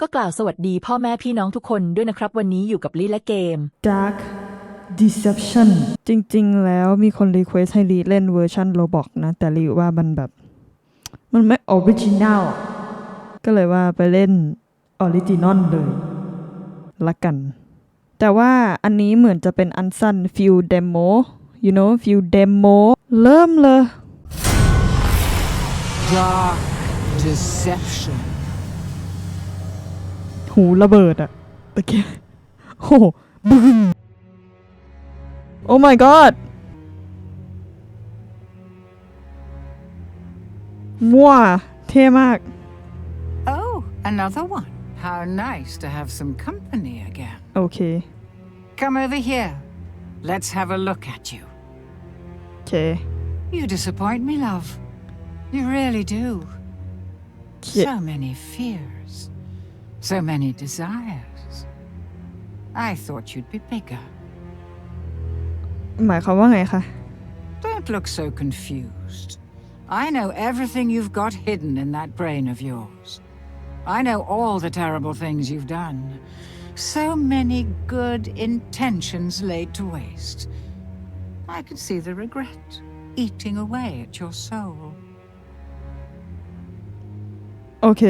ก็กล่าวสวัสดีพ่อแม่พี่น้องทุกคนด้วยนะครับ วันนี้อยู่กับลิและเกม Dark Deception จริงๆ แล้วมีคนรีเควสให้รีเล่นเวอร์ชันโรบอกนะ แต่รีว่ามันแบบ มันไม่ออริจินัลก็เลยว่าไปเล่นออริจินอลเลยละกัน แต่ว่าอันนี้เหมือนจะเป็นอันสั้นฟิลเดโม you know ฟิลเดโมเริ่มเลย Dark deception. หูระเบิดอะตะเกียโอ้โหบึ้มโอ้ my god มั่วเท่มาก Oh, another one. How nice to have some company again. โอเค Come over here. Let's have a look at you. โอเค You disappoint me, love. You really do. Yeah. So many fears. So many desires. I thought you'd be bigger. หมายความว่าไงคะ Don't look so confused. I know everything you've got hidden in that brain of yours. I know all the terrible things you've done. So many good intentions laid to waste. I can see the regret eating away at your soul. โอเค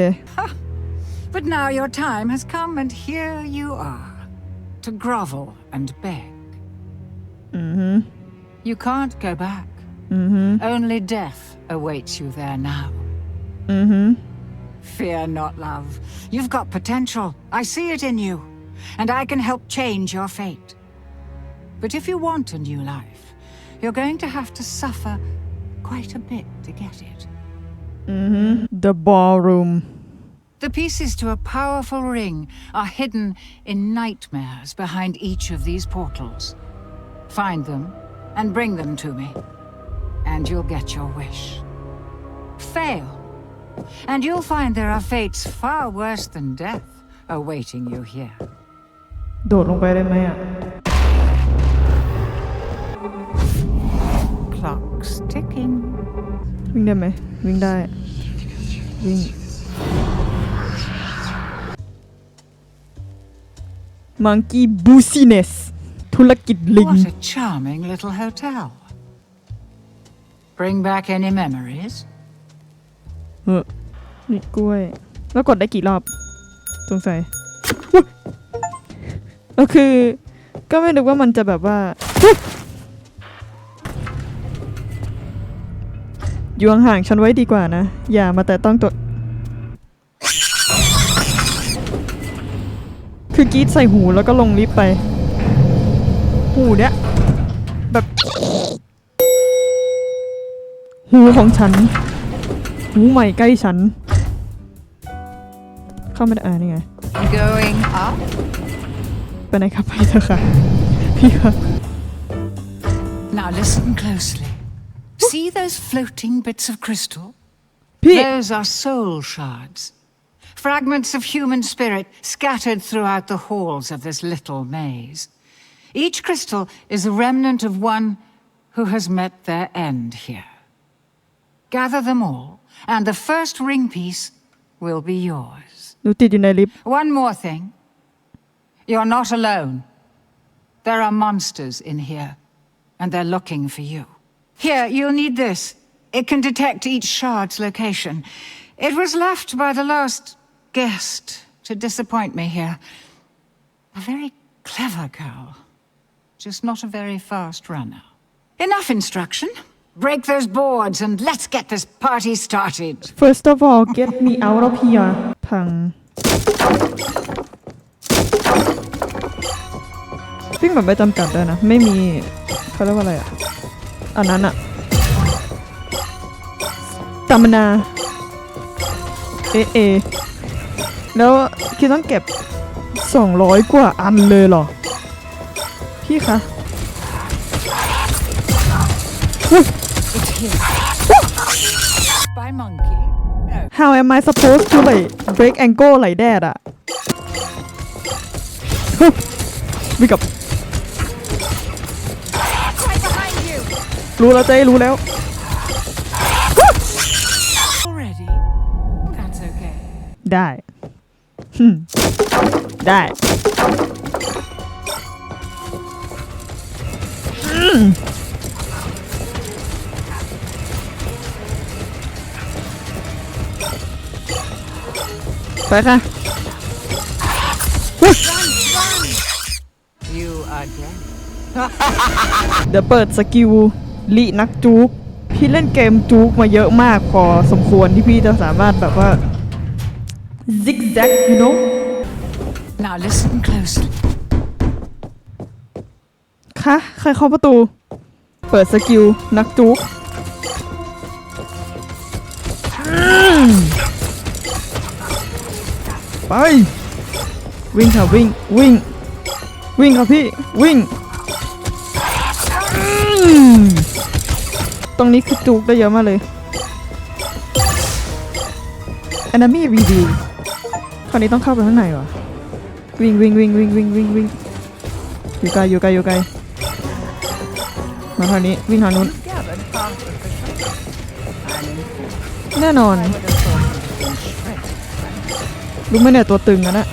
But now your time has come, and here you are. To grovel and beg. Mm-hmm. You can't go back. Mm-hmm. Only death awaits you there now. Mm-hmm. Fear not, love. You've got potential. I see it in you. And I can help change your fate. But if you want a new life, you're going to have to suffer quite a bit to get it. Mm-hmm. The ballroom. The pieces to a powerful ring are hidden in nightmares behind each of these portals. Find them and bring them to me, and you'll get your wish. Fail, and you'll find there are fates far worse than death awaiting you here. โดดลงไปได้ไหมอ่ะ Clock's ticking. วิ่งได้ไหม วิ่งได้ วิ่ง Monkey Business ธุรกิจลิง What a charming little hotel. Bring back any memories? เออนี่กล้วย แล้วกดได้กี่รอบ สงสัยอุ๊ยก็คือ ก็ไม่นึกว่ามันจะแบบว่าอุ๊ยอยู่ห่างๆฉันไว้ดีกว่านะ อย่ามาแต่ต้องตัว กรีดใส่หูแล้วก็ลงลิฟต์ไป หูเนี้ยแบบ หูของฉัน หูใหม่ใกล้ฉัน เข้าไม่ได้อ่านี่ไง Going up? ไปไหนครับไปเถอะค่ะ พี่ครับ Now listen closely. See those floating bits of crystal? พี่ Those are soul shards. fragments of human spirit scattered throughout the halls of this little maze. Each crystal is a remnant of one who has met their end here. Gather them all, and the first ring piece will be yours. One more thing. You're not alone. There are monsters in here, and they're looking for you. Here, you'll need this. It can detect each shard's location. It was left by the last guest to disappoint me here. A very clever girl, just not a very fast runner. Enough instruction. Break those boards and let's get this party started. First of all get me out of here พังวิ่งแบบไม่จำกัดด้วยนะ ไม่มีเขาเรียกว่าอะไรอ่ะ อันนั้นอ่ะตามนา เอะเอะ แล้วคิดต้องเก็บ 200 กว่าอันเลยเหรอ พี่คะ By monkey? No. How am I supposed to like break ankle like that อะวิ่งกลับ Right behind you! รู้แล้วเจ๊รู้แล้ว Already? That's okay. ได้หึ่ม ได้อืมไปค่ะ You are dead. เดี๋ยวเปิดสกิลลีนักจูกพี่เล่นเกมจูกมาเยอะมากพอสมควรที่พี่จะสามารถแบบว่า zigzag you know Now listen closely. คะใครเข้าประตู เปิดสกิล นักจูกอืมไป วิ่งค่ะวิ่ง วิ่ง วิ่งค่ะพี่ วิ่งอืมตรงนี้คือจูกได้เยอะมากเลย enemy reveal คราวนี้ต้องเข้าไปข้างในวะวิ่งวิ่งวิ่งวิ่งวิ่งวิ่งวิ่งอยู่ไกลอยู่ไกลอยู่ไกลมาทางนี้วิ่งทางนู้นแน่นอนรู้ไหมเนี่ยตัวตึงอะนะ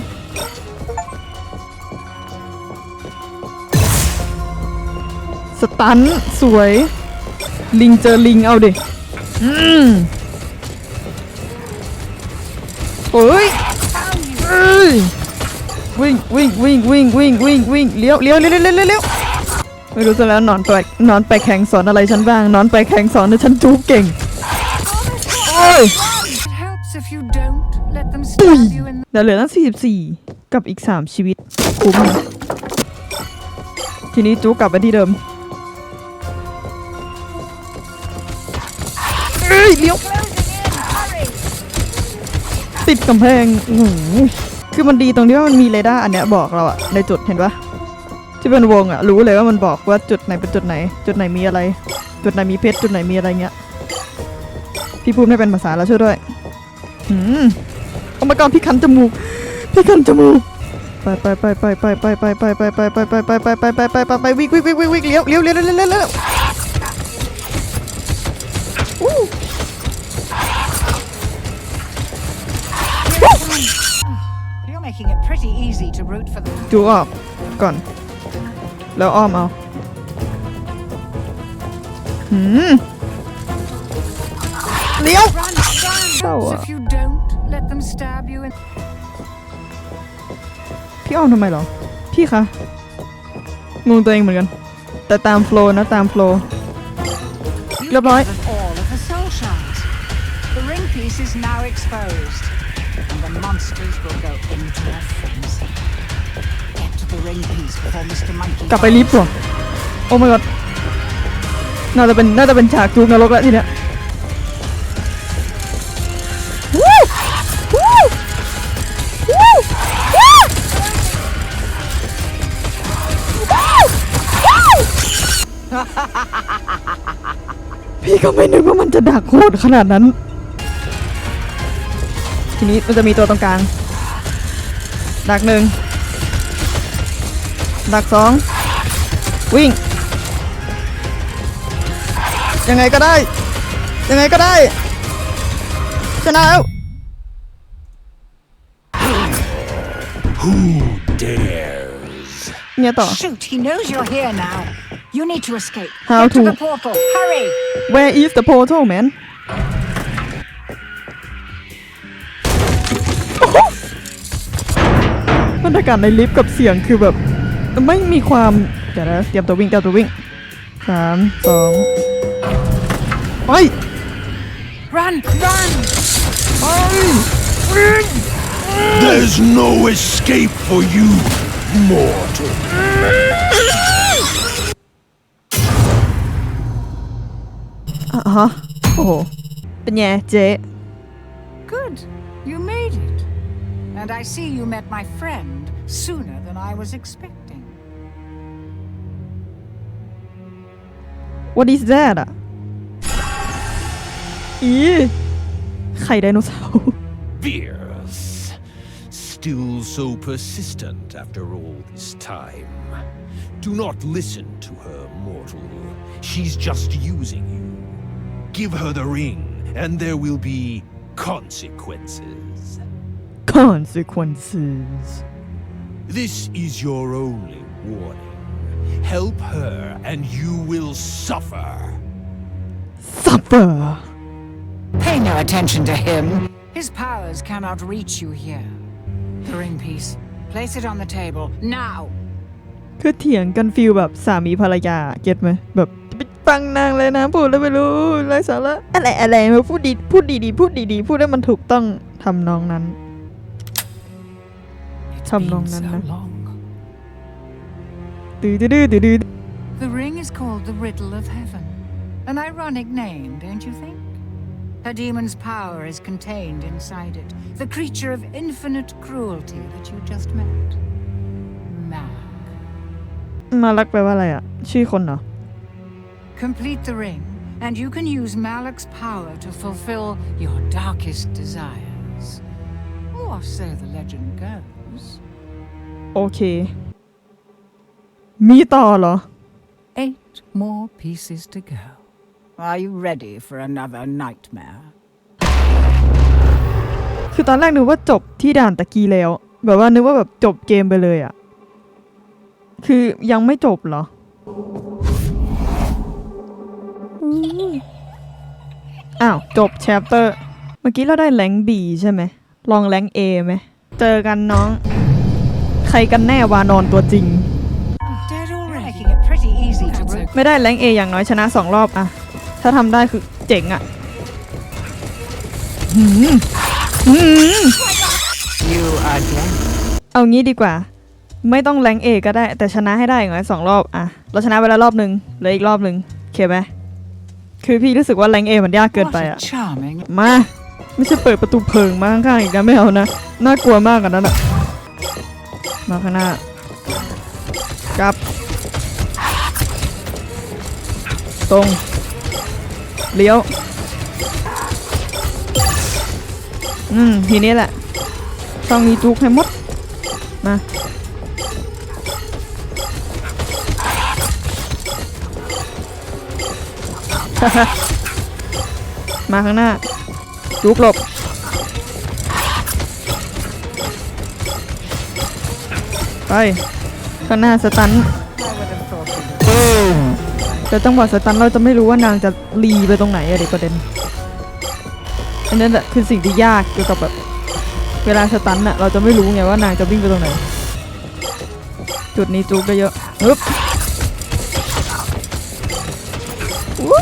สตันสวย ลิงเจอลิงเอาดิอืมโอ้ยเอ้ย วิ่งวิ่งวิ่งวิ่งวิ่งวิ่งวิ่งเลี้ยวเลี้ยวเลี้ยวเลี้ยวเลี้ยวเลี้ยวไม่รู้ซะแล้วนอนไปนอนไปแข่งสอนอะไรฉันบ้างนอนไปแข่งสอนให้ฉันจูบเก่งโอ้ย It helps if you don't let them stab you in เดี๋ยวเหลือตั้ง44 กับอีก 3 ชีวิตคุ้มนะทีนี้จูกลับไปที่เดิมเอ้ยเลี้ยวติดกำแพงโอ้โห คือมันดีตรงที่ว่ามันมีเรดาร์อันเนี้ยบอกเราอะในจุดเห็นปะที่เป็นวงอะรู้เลยว่ามันบอกว่าจุดไหนเป็นจุดไหน จุดไหนมีอะไร จุดไหนมีเพชรจุดไหนมีอะไรเงี้ยพี่พูดไม่เป็นภาษาแล้วช่วยด้วยหืมโอ้ my god พี่คันจมูกพี่คันจมูกไปไปไปไปไปไปไปไปไปไปไปไปไปไปไปไปไปไปไปวิ่งวิ่งวิ่งวิ่งเลี้ยวเลี้ยวเลี้ยวเลี้ยวเลี้ยว making it pretty easy to root for the จูออกก่อน แล้วอ้อมเอาหืมเลี้ยว Run, run! Oh, Helps uh. if you don't let them stab you in พี่อ้อมทำไมเหรอ พี่คะ งงตัวเองเหมือนกัน แต่ตามโฟล์นะตามโฟล์ You Good boy. gathered all of the soul shards. The ring piece is now exposed, and the monsters will go into a frenzy. Get to the ring piece before Mr. Monkey. กลับไปลิฟต์ก่อนโอ้ my god น่าจะเป็นน่าจะเป็นฉากจูกนรกแล้วทีเนี้ยวู้วู้วู้วู้พี่ก็ไม่นึกว่ามันจะดักโหดขนาดนั้น ทีนี้มันจะมีตัวตรงกลาง ดักหนึ่ง ดักสอง วิ่ง ยังไงก็ได้ ยังไงก็ได้ ชนะแล้ว Who dares? เนี่ยต่อ Shoot, he knows you're here now. You need to escape. How Get to to? the portal. Hurry! Where is the portal man รรยากาศในลิฟต์กับเสียงคือแบบไม่มีความเดี๋ยวนะเตรียมตัววิ่งเตรียมตัววิ่งสามสองไป Run, run! ไปวิ่ง There's no escape for you, mortal. อะฮะโอ้โหเป็นไงเจ๊ Good. You made it. And I see you met my friend sooner than I was expecting. What is that อ่ะ อีไข่ไดโนเสาร์ Fierce. Still so persistent after all this time. Do not listen to her, mortal. She's just using you. Give her the ring, and there will be consequences. consequences This is your only warning. Help her, and you will suffer. suffer Pay no attention to him. His powers cannot reach you here. The ring piece. Place it on the table. Now! คือเถียงกันฟิลแบบสามีภรรยาเก็ตไหมแบบไปฟังนางเลยนะพูดแล้วไม่รู้ไรสาระอะไรอะไรมาพูดดีพูดดีๆพูดดีๆพูดให้มันถูกต้องทำนองนั้น It's Thầm been lòng so năn năn. long. ตื้อดื้อดื้อดื้อ The ring is called the Riddle of Heaven. An ironic name, don't you think? A demon's power is contained inside it. The creature of infinite cruelty that you just met. Mag. มารักแปลว่าอะไรอ่ะ ชื่อคนเหรอ Complete the ring, and you can use Malak's power to fulfill your darkest desires. Or so the legend goes. โอเค มีต่อเหรอ Eight more pieces to go. Are you ready for another nightmare? คือตอนแรกนึกว่าจบที่ด่านตะกี้แล้ว แบบว่านึกว่าแบบจบเกมไปเลยอะคือยังไม่จบเหรออืมอ้าว จบแชปเตอร์ เมื่อกี้เราได้แรงบีใช่ไหม ลองแรงเอไหม เจอกันน้อง ใครกันแน่วานอนตัวจริง Dead already? Making it pretty easy to break. ไม่ได้แรงเออย่างน้อยชนะสองรอบอะถ้าทำได้คือเจ๋งอะหืมหืม You are dead. เอางี้ดีกว่า ไม่ต้องแรงเอก็ได้ แต่ชนะให้ได้อย่างน้อยสองรอบอะเราชนะไปแล้วรอบหนึ่งเหลืออีกรอบหนึ่งโอเคไหมคือพี่รู้สึกว่าแรงเอมันยากเกิน What ไป a อะ charming มา ไม่ใช่เปิดประตูเพิงมาข้างๆอีกนะไม่เอานะ น่ากลัวมากกันนั้นอะ มาข้างหน้ากลับ ตรง เลี้ยว อืม ทีนี้แหละต้องมีจุกให้หมด มา มาข้างหน้าจุกหลบ ไปข้างหน้าสตันแต่จังหวะสตันเราจะไม่รู้ว่านางจะรีไปตรงไหนอะเด็กประเด็นอันนั้นแหละคือสิ่งที่ยากเกี่ยวกับแบบเวลาสตันอะเราจะไม่รู้ไงว่านางจะวิ่งไปตรงไหน จุดนี้จุกได้เยอะฮึบวู้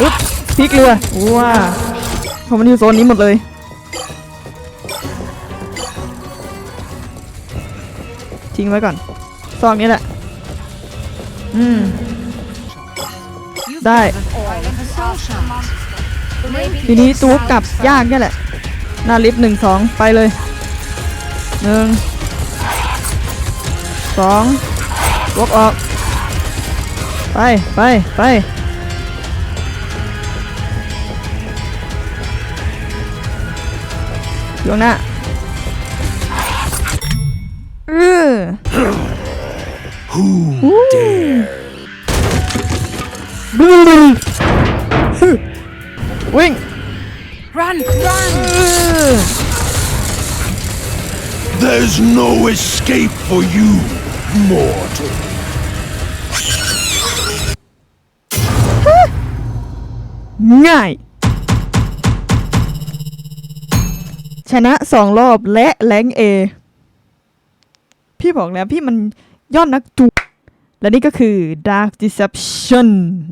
อึ๊บพลิกเรือว้าเพราะมันอยู่โซนนี้หมดเลย ทิ้งไว้ก่อน ซองนี้แหละ อืม ได้ ทีนี้จูกลับยากเนี่ยแหละ หน้าลิฟต์หนึ่งสองไปเลย หนึ่ง สองวกออก ไป ไป ไปอยู่ข้างหน้า เออ Who dare? วิ่ง Run! Run! เออ There's no escape for you, mortal. ง่าย ชนะสองรอบและแรงเอ พี่บอกแล้วพี่มันยอดนักจุกและนี่ก็คือ Dark Deception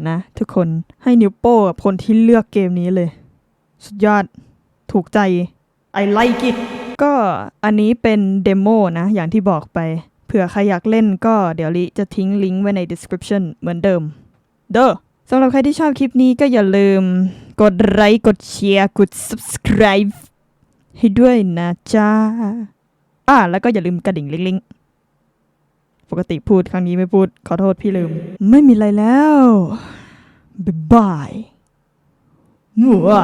นะ ทุกคนให้นิ้วโป้กับคนที่เลือกเกมนี้เลย สุดยอดถูกใจ I like it ก็อันนี้เป็นเดโมนะ อย่างที่บอกไปเผื่อใครอยากเล่นก็เดี๋ยวลิจะทิ้งลิงก์ไว้ใน description เหมือนเดิม เด้อสำหรับใครที่ชอบคลิปนี้ก็อย่าลืม กดไลค์กดแชร์กด subscribe ให้ด้วยนะจ๊ะอ่าแล้วก็อย่าลืมกระดิ่งลิงๆ ปกติพูดครั้งนี้ไม่พูด ขอโทษพี่ลืม ไม่มีอะไรแล้ว บ๊ายบายว้า